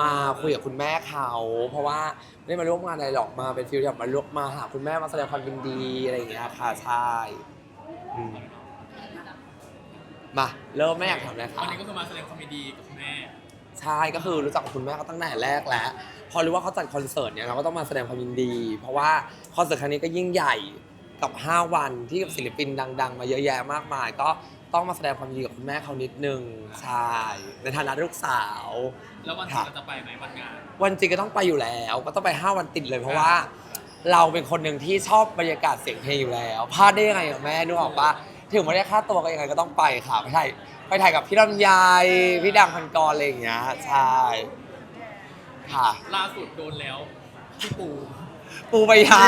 มาคุยกับคุณแม่เขา เพราะว่าไม่ได้มาร่วมงานอะไรหรอกมาเป็นฟิลแบบมาร่วมมาหาคุณแม่มาแสดงความยินดีอะไรอย่างเงี้ยค่ะใช่อืมมาเริ่มแม่อยากทำอะไรวัคะนนี้ก็คือมาแสดงความยินดีกับคุณแม่ ใช่ก็คือรู้จักกับคุณแม่เขาตั้งแต่แรกแล้ว พอรู้ว่าเขาจัดคอนเสิร์ตเนี่ยเราก็ต้องมาแสดงความยินดี เพราะว่าคอนเสิร์ตครั้งนี้ก็ยิ่งใหญ่กับ 5 วันที่กับศิลปินดัง ๆ มาเยอะแยะมากมาย ก็ ต้องมาแสดงความยินดีกับคุณแม่เขานิดนึงใช่ในฐานะลูกสาว แล้ววันครัที่บเราจะไปไหมวันงาน วันจริงก็ต้องไปอยู่แล้ว ก็ต้องไป 5 วันติดเลยเพราะว่า เราเป็นคนหนึ่งที่ชอบบรรยากาศเสียงเพลงอยู่แล้วพลาดได้ยังไงอะแม่นึกออกปะถึงไม่ได้ค่าตัวก็ยังไงก็ต้องไปค่ะไปถ่ายไปถ่ายกับพี่ลำไยพี่ดังพันกรอะไรอย่างเงี้ยใช่ค่ะ ล่าสุดโดนแล้ว พี่ปูปูไปยา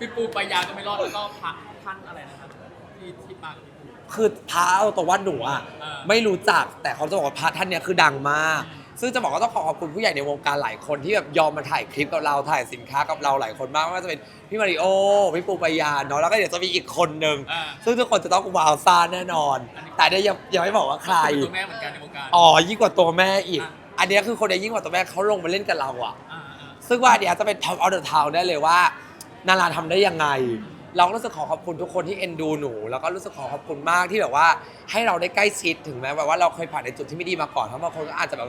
พี่ปูไปยาก็ไม่รอดแล้วก็พักท่านอะไรนะครับที่ที่ปางพี่ปู คือพระเอาตัวว่าหนูอะเออไม่รู้จักแต่เขาจะบอกว่าพระท่านเนี้ยคือดังมาก ซึ่งจะบอกว่าต้องขอขอบคุณผู้ใหญ่ในวงการหลายคนที่แบบยอมมาถ่ายคลิปกับเราถ่ายสินค้ากับเราหลายคนมากไม่ว่าจะเป็นพี่มาริโอพี่ปูปายาเนาะแล้วก็เดี๋ยวจะมีอีกคนหนึ่งอ่า ซึ่งทุกคนจะต้องว้าวซ่าแน่นอน แต่เนี่ยยังยังไม่บอกว่าใคร เป็นตัวแม่เหมือนกันในวงการ อ๋อยิ่งกว่าตัวแม่อีก อะ อันเนี้ยคือคนเนี้ยยิ่งกว่าตัวแม่เขาลงมาเล่นกับเราอะอ่าอ่าซึ่งว่าอันเนี้ยจะเป็น top of the town ได้เลยว่า นาราทำได้ยังไง เราก็รู้สึกขอขอบคุณทุกคนที่เอ็นดูหนู แล้วก็รู้สึกขอขอบคุณมากที่แบบว่าให้เราได้ใกล้ชิดถึงแม้แบบว่าเราเคยผ่านในจุดที่ไม่ดีมาก่อนเพราะบางคนก็อาจจะแบบ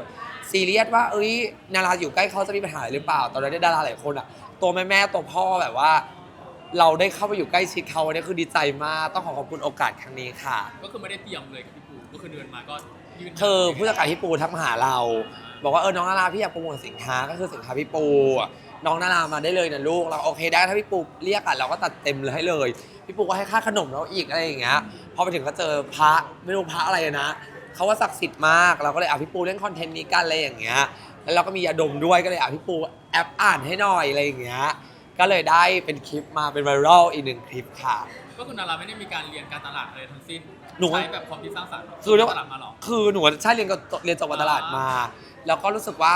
ซีเรียสว่าเอ้ยนาราอยู่ใกล้เขาจะมีปัญหาอะไรหรือเปล่า ตอนนั้นได้ดาราหลายคนอะตัวแม่แม่ๆตัวพ่อแบบว่า เราได้เข้าไปอยู่ใกล้ชิดเขาอันนี้คือดีใจมากต้องขอขอบคุณโอกาสครั้งนี้ค่ะ ก็คือไม่ได้เตรียมเลยกับพี่ปูก็คือเดินมาก็ยืนคือผู้จัดการพี่ปูทักมาหาเรา บอกว่าเออน้องนาราพี่อยากโปรโมทสินค้าก็คือสินค้าพี่ปูอะน้องนารามาได้เลยนะลูกเราโอเคได้ถ้าพี่ปูเรียกอะเราก็ตัดเต็มเลยให้เลย พี่ปูก็ให้ค่าขนมเราอีกอะไรอย่างเงี้ยพอไปถึงก็เจอพระไม่รู้พระอะไรนะเขาว่าศักดิ์สิทธิ์มากเราก็เลยอะพี่ปูเล่นคอนเทนต์นี้กันอะไรอย่างเงี้ยแล้วเราก็มียาดมด้วยก็เลยอะพี่ปูแอปอ่านให้หน่อยอะไรอย่างเงี้ยก็เลยได้เป็นคลิปมาเป็นไวรัลอีกหนึ่งคลิปค่ะ ก็คือนาราไม่ได้มีการเรียนการตลาดอะไรทั้งสิ้นหนูใช้แบบความคิดสร้างสรรค์คือเรียกว่า ตลาดมาหรอ คือหนูใช่เรียนกับเรียนจบการตลาดมา แล้วก็รู้สึกว่า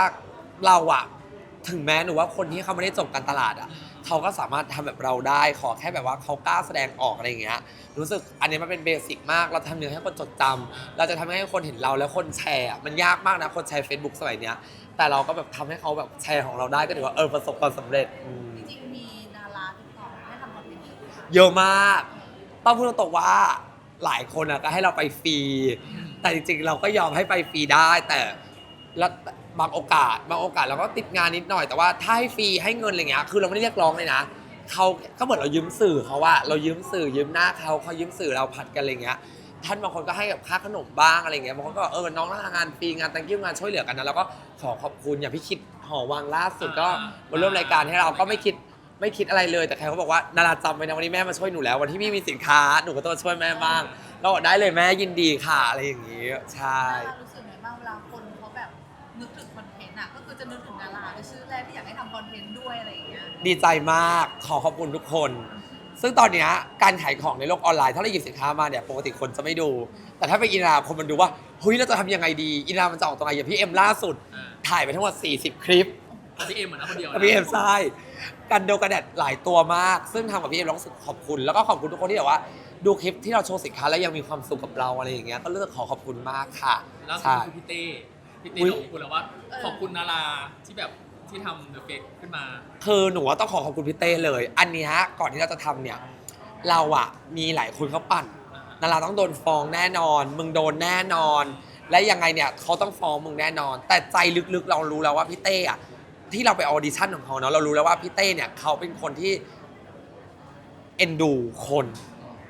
เราอะถึงแม้หนูว่าคนที่เขาไม่ได้จบการตลาดอะเขาก็สามารถทำแบบเราได้ขอแค่แบบว่าเขากล้าแสดงออกอะไรอย่างเงี้ยรู้สึกอันนี้มันเป็นเบสิกมาก เราทำเนื้อให้คนจดจำเราจะทำให้คนเห็นเราแล้วคนแชร์อะมันยากมากนะคนแชร์ Facebook สมัยเนี้ย แต่เราก็แบบทำให้เขาแบบแชร์ของเราได้ก็ถือว่าเออประสบความสำเร็จอืมจริงๆมีดาราติดต่อให้ทำคอนเทนต์เยอะไหมคะเยอะมากต้องพูดตรงๆว่าหลายคนอะก็ให้เราไปฟรีแต่จริงๆเราก็ยอมให้ไปฟรีได้แต่ แล้วบางโอกาสบางโอกาสเราก็ติดงานนิดหน่อยแต่ว่าถ้าให้ฟรีให้เงินอะไรเงี้ยคือเราไม่ได้เรียกร้องเลยนะเขาก็เหมือนเรายืมสื่อเขาว่าเรายืมสื่อยืมหน้าเขาเขายืมสื่อเราผัดกันอะไรเงี้ยท่านบางคนก็ให้กับค่าขนมบ้างอะไรเงี้ยบางคนก็บอกเออน้องงานฟรีงานตังกิ้งานช่วยเหลือกันนะแล้วก็ขอขอบคุณอย่างพี่คิดหอวังล่าสุดก็มาร่วมรายการให้เราก็ไม่คิดไม่คิดอะไรเลย แต่ใครเขาบอกว่านาราจำไว้นะวันนี้แม่มาช่วยหนูแล้ววันที่พี่มีสินค้าหนูก็ต้องมาช่วยแม่บ้างเราบอกได้เลยแม่ยินดีค่ะอะไรอย่างนี้ใช่ จะนึกถึงดาราเป็นชื่อแรกที่อยากให้ทำคอนเทนต์ด้วยอะไรอย่างเงี้ยดีใจมากขอขอบคุณทุกคน ซึ่งตอนเนี้ยการขายของในโลกออนไลน์ถ้าเราหยิบสินค้ามาเนี่ยปกติคนจะไม่ดู แต่ถ้าไปอินราคนมันดูว่าเฮ้ยเราจะทำยังไงดี อินรามันจะออกตรงไหนอย่างพี่เอ็มล่าสุด อ่าถ่ายไปทั้งหมด 40 คลิป แต่พี่เอ็มเหมือนนะคนเดียวนะ กับพี่เอ็มใช่กันโดกันแดดหลายตัวมาก ซึ่งทำกับพี่เอ็มเรารู้สึกขอบคุณ แล้วก็ขอบคุณทุกคนที่แบบว่า ดูคลิปที่เราโชว์สินค้าแล้วยังมีความสุขกับเราอะไรอย่างเงี้ย ก็รู้สึกขอขอบคุณมากค่ะ ล่าสุดใช่คือพี่เต้ พี่เต้อุ๊ยบอกคุณแล้วว่าขอบคุณนาราที่แบบที่ทำเดอะเฟกขึ้นมา คือหนูว่าต้องขอขอบคุณพี่เต้เลย อันเนี้ยก่อนที่เราจะทำเนี่ย เราอะมีหลายคนเขาปั่น นาราต้องโดนฟ้องแน่นอน มึงโดนแน่นอน และยังไงเนี่ยเขาต้องฟ้องมึงแน่นอน แต่ใจลึกๆเรารู้แล้วว่าพี่เต้อะที่เราไปออดิชั่นของเขาเนาะเรารู้แล้วว่าพี่เต้เนี่ยเขาเป็นคนที่เอ็นดูคน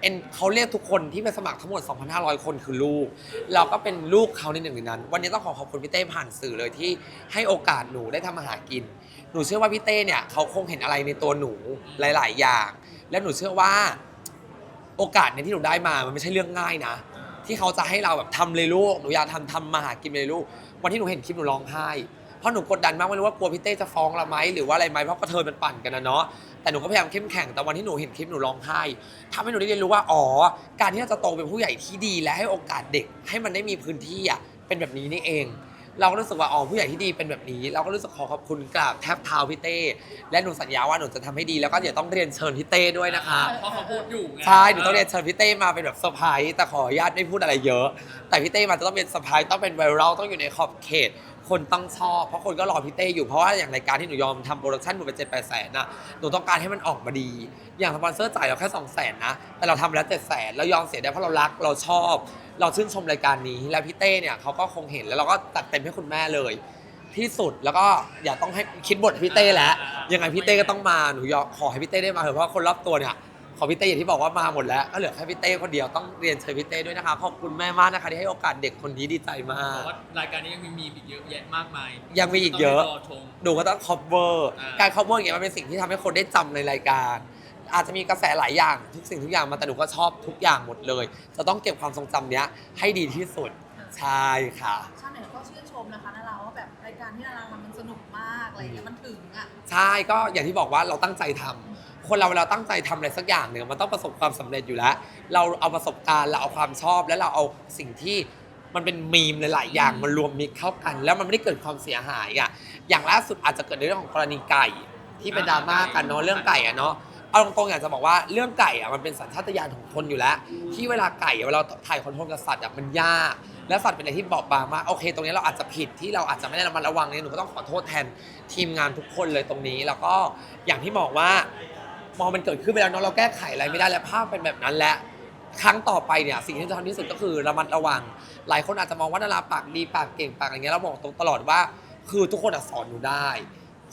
เอ็นเขาเรียกทุกคนที่ไปสมัครทั้งหมด 2,500 คนคือลูก เราก็เป็นลูกเขาในหนึ่งในนั้น วันนี้ต้องขอขอบคุณพี่เต้ผ่านสื่อเลยที่ให้โอกาสหนูได้ทำอาหารกิน หนูเชื่อว่าพี่เต้เนี่ยเขาคงเห็นอะไรในตัวหนูหลาย ๆ อย่าง และหนูเชื่อว่าโอกาสเนี่ยที่หนูได้มามันไม่ใช่เรื่องง่ายนะ ที่เขาจะให้เราแบบทำเลยลูกหนูอยากทำทำมาหากินเลยลูก วันที่หนูเห็นคลิปหนูร้องไห้ เพราะหนูกดดันมากไม่รู้ว่ากลัวพี่เต้จะฟ้องเราไหมหรือว่าอะไรไหมเพราะกระเทยมันปั่นกันนะเนาะแต่หนูก็พยายามเข้มแข็งแต่วันที่หนูเห็นคลิปหนูร้องไห้ทำให้หนูได้เรียนรู้ว่าอ๋อ การที่เราจะโตเป็นผู้ใหญ่ที่ดีและให้โอกาสเด็ก ให้มันได้มีพื้นที่อะเป็นแบบนี้นี่เอง เราก็รู้สึกว่าอ๋อผู้ใหญ่ที่ดีเป็นแบบนี้ เราก็รู้สึกขอขอบคุณกราบแทบเท้าพี่เต้และหนูสัญญาว่าหนูจะทำให้ดีแล้วก็เดี๋ยวต้องเรียนเชิญพี่เต้ด้วยนะคะ เพราะเขาพูดอยู่ไงใช่ หนูต้องเรียนเชิญพี่เต้มาเป็นแบบเซอร์ไพรส์แต่ขออนุญาตไม่พูดอะไรเยอะ แต่พี่เต้มาจะต้องเป็นเซอร์ไพรส์ต้องเป็นไวรัลต้องอยู่ในขอบเขต คนต้องชอบ เพราะคนก็รอพี่เต้อยู่เพราะว่าอย่างรายการที่หนูยอมทำโปรดักชันหนูไปเจ็ดแปดแสนนะหนูต้องการให้มันออกมาดี อย่างสปอนเซอร์จ่ายเราแค่สองแสนนะ แต่เราทำไปแล้วเจ็ดแสนเรายอมเสียได้เพราะเรารักเราชอบ เราชื่นชมรายการนี้ แล้วพี่เต้เนี่ยเขาก็คงเห็นแล้วเราก็ตัดเต็มให้คุณแม่เลย ที่สุดแล้วก็อย่าต้องให้คิดบทให้พี่เต้แล้วยังไงพี่เต้ก็ต้องมาหนูยอมขอให้พี่เต้ได้มาเถอะเพราะคนรอบตัวเนี่ย ขอพี่เต้อย่างที่บอกว่ามาหมดแล้วก็เหลือแค่พี่เต้คนเดียวต้องเรียนเชิญพี่เต้ด้วยนะคะขอบคุณแม่มากนะคะที่ให้โอกาสเด็กคนนี้ดีใจมาเพก ราะว่ารายการนี้ยังมีมีอีกเยอะแยะมากมายยังมีอีกเยอะ ต้งรอชม หนูก็ต้อง cover อ่า การ cover อย่างเงี้ยมันเป็นสิ่งที่ทำให้คนได้จำในรายการ อาจจะมีกระแสหลายอย่างทุกสิ่งทุกอย่างมาแต่หนูก็ชอบทุกอย่างหมดเลย จะต้องเก็บความทรงจำเนี้ยให้ดีที่สุดใช่ค่ะ ชาเน็ตก็ชื่นชมนะคะนาราว่าแบบรายการที่นาราทำมันสนุกมากอะไรอย่างเงี้ยมันถึงอะ ใช่ก็อย่างที่บอกว่าเราตั้งใจทำ คนเราเวลาตั้งใจทำอะไรสักอย่างหนึ่งมันต้องประสบความสำเร็จอยู่แล้ว เราเอาประสบการณ์เราเอาความชอบแล้วเราเอาสิ่งที่มันเป็นมีมหลายๆอย่างมันรวมมิกเข้ากัน แล้วมันไม่ได้เกิดความเสียหายอะอย่างล่าสุดอาจจะเกิดในเรื่องของกรณีไก่ที่เป็นดราม่ากันเนาะเรื่องไก่อะเนาะเอาตรงๆอยากจะบอกว่าเรื่องไก่อะมันเป็นสัญชาตญาณของคนอยู่แล้ว ที่เวลาไก่อะเวลาเราถ่ายคอนโทรลกับสัตว์อะมันยาก และสัตว์เป็นอะไรที่บอบบางมากโอเค ตรงนี้เราอาจจะผิดที่เราอาจจะไม่ได้ระมัดระวังเนี่ยหนูก็ต้องขอโทษแทนทีมงานทุกคนเลยตรงนี้ แล้วก็อย่างที่บอกว่า พอมันเกิดขึ้นไปแล้วเนาะเราแก้ไขอะไรไม่ได้แล้วภาพเป็นแบบนั้นแล้วครั้งต่อไปเนี่ยสิ่งที่จะทำที่สุดก็คือระมัดระวัง หลายคนอาจจะมองว่าดาราปากดีปากเก่งปากอะไรเงี้ยเราบอกตรงตลอดว่า คือทุกคนอะสอนหนูได้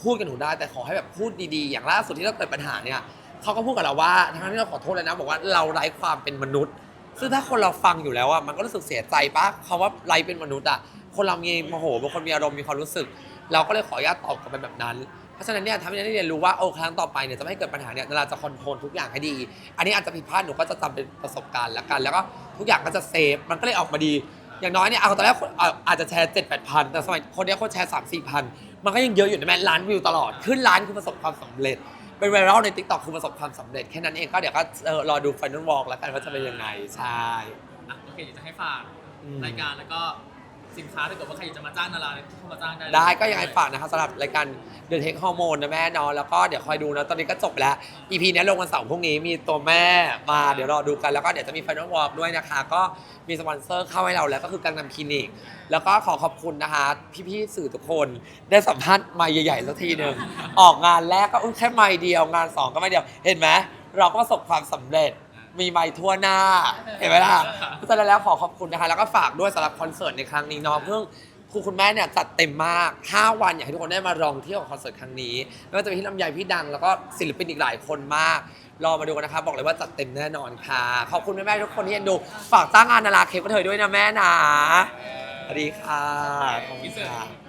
พูดกับหนูได้แต่ขอให้แบบพูดดีๆ อย่างล่าสุดที่เราเกิดปัญหาเนี่ยเขาก็พูดกับเราว่าทั้งที่เราขอโทษเลยนะบอกว่าเราไร้ความเป็นมนุษย์ ซึ่งถ้าคนเราฟังอยู่แล้วอะมันก็รู้สึกเสียใจปะคำว่าไร้เป็นมนุษย์อะคนเรามีโมโหบางคนมีอารมณ์มีความรู้สึก เราก็เลยขออนุญาตตอบกลับไปแบบนั้น เพราะฉะนั้นเนี่ยทำให้ได้เรียนรู้ว่าโอ้ครั้งต่อไปเนี่ยจะไม่ให้เกิดปัญหาเนี่ยนาราจะคอนโทรลทุกอย่างให้ดี อันนี้อาจจะผิดพลาดหนูก็จะจำเป็นประสบการณ์แล้วกัน แล้วก็ทุกอย่างก็จะเซฟมันก็เลยออกมาดี อย่างน้อยเนี่ยเอาตอนแรกคนอะอาจจะแชร์เจ็ดแปดพันแต่สมัยคนเนี้ยคนแชร์สามสี่พันมันก็ยังเยอะอยู่นะแม่ล้านวิวตลอดขึ้นล้านคือประสบความสำเร็จ เป็นไวรัลใน t ิ k t o k คือประสบความสำเร็จแค่นั้นเองก็เดี๋ยวก็เออรอดู Final Walk แล้วกันว่าจะเป็นยังไงใช่ อะโอเคเดี๋ยวจะให้ฝากอืม รายการแล้วก็ สินค้าถ้าเกิดว่าใครอยากจะมาจ้างนาราเข้ามาจ้างได้เลยได้ก็ยังไงฝากนะครับสำหรับรายการ The Tech Hormone นะแม่เนาะแล้วก็เดี๋ยวคอยดูนะตอนนี้ก็จบแล้ว EP เนี้ยลงวันเสาร์พรุ่งนี้มีตัวแม่มาเดี๋ยวรอดูกันแล้วก็เดี๋ยวจะมี Final Walk ด้วยนะคะ ก็มีสปอนเซอร์เข้าให้เราแล้วก็คือกังนำคลินิก แล้วก็ขอขอบคุณนะคะ พี่ๆสื่อทุกคนได้สัมภาษณ์ไมาใหญ่ๆสักทีหนึ่งออกงานแรกก็อุ๊ยแค่ไมค์เดียวงานสองก็ไม่เดียวเห็นไหมเราก็ประสบความสำเร็จ มีไมค์ทั่วหน้า เห็นไหมล่ะเพราะฉะนั้นแล้วขอขอบคุณนะคะ แล้วก็ฝากด้วยสำหรับคอนเสิร์ตในครั้งนี้เนาะเพิ่งครูคุณแม่เนี่ยจัดเต็มมาก 5 วันอยากให้ทุกคนได้มาลองเที่ยวกับคอนเสิร์ตครั้งนี้ไม่ว่าจะเป็นพี่ลำไยพี่ดังแล้วก็ศิลปินอีกหลายคนมาก รอมาดูกันนะคะบอกเลยว่าจัดเต็มแน่นอนค่ะ ขอบคุณแม่ๆทุกคนที่เอ็นดู ฝากจ้างงานนาราเคปก็เธอด้วยนะแม่นะสวัสดีค่ะขอบคุณค่ะ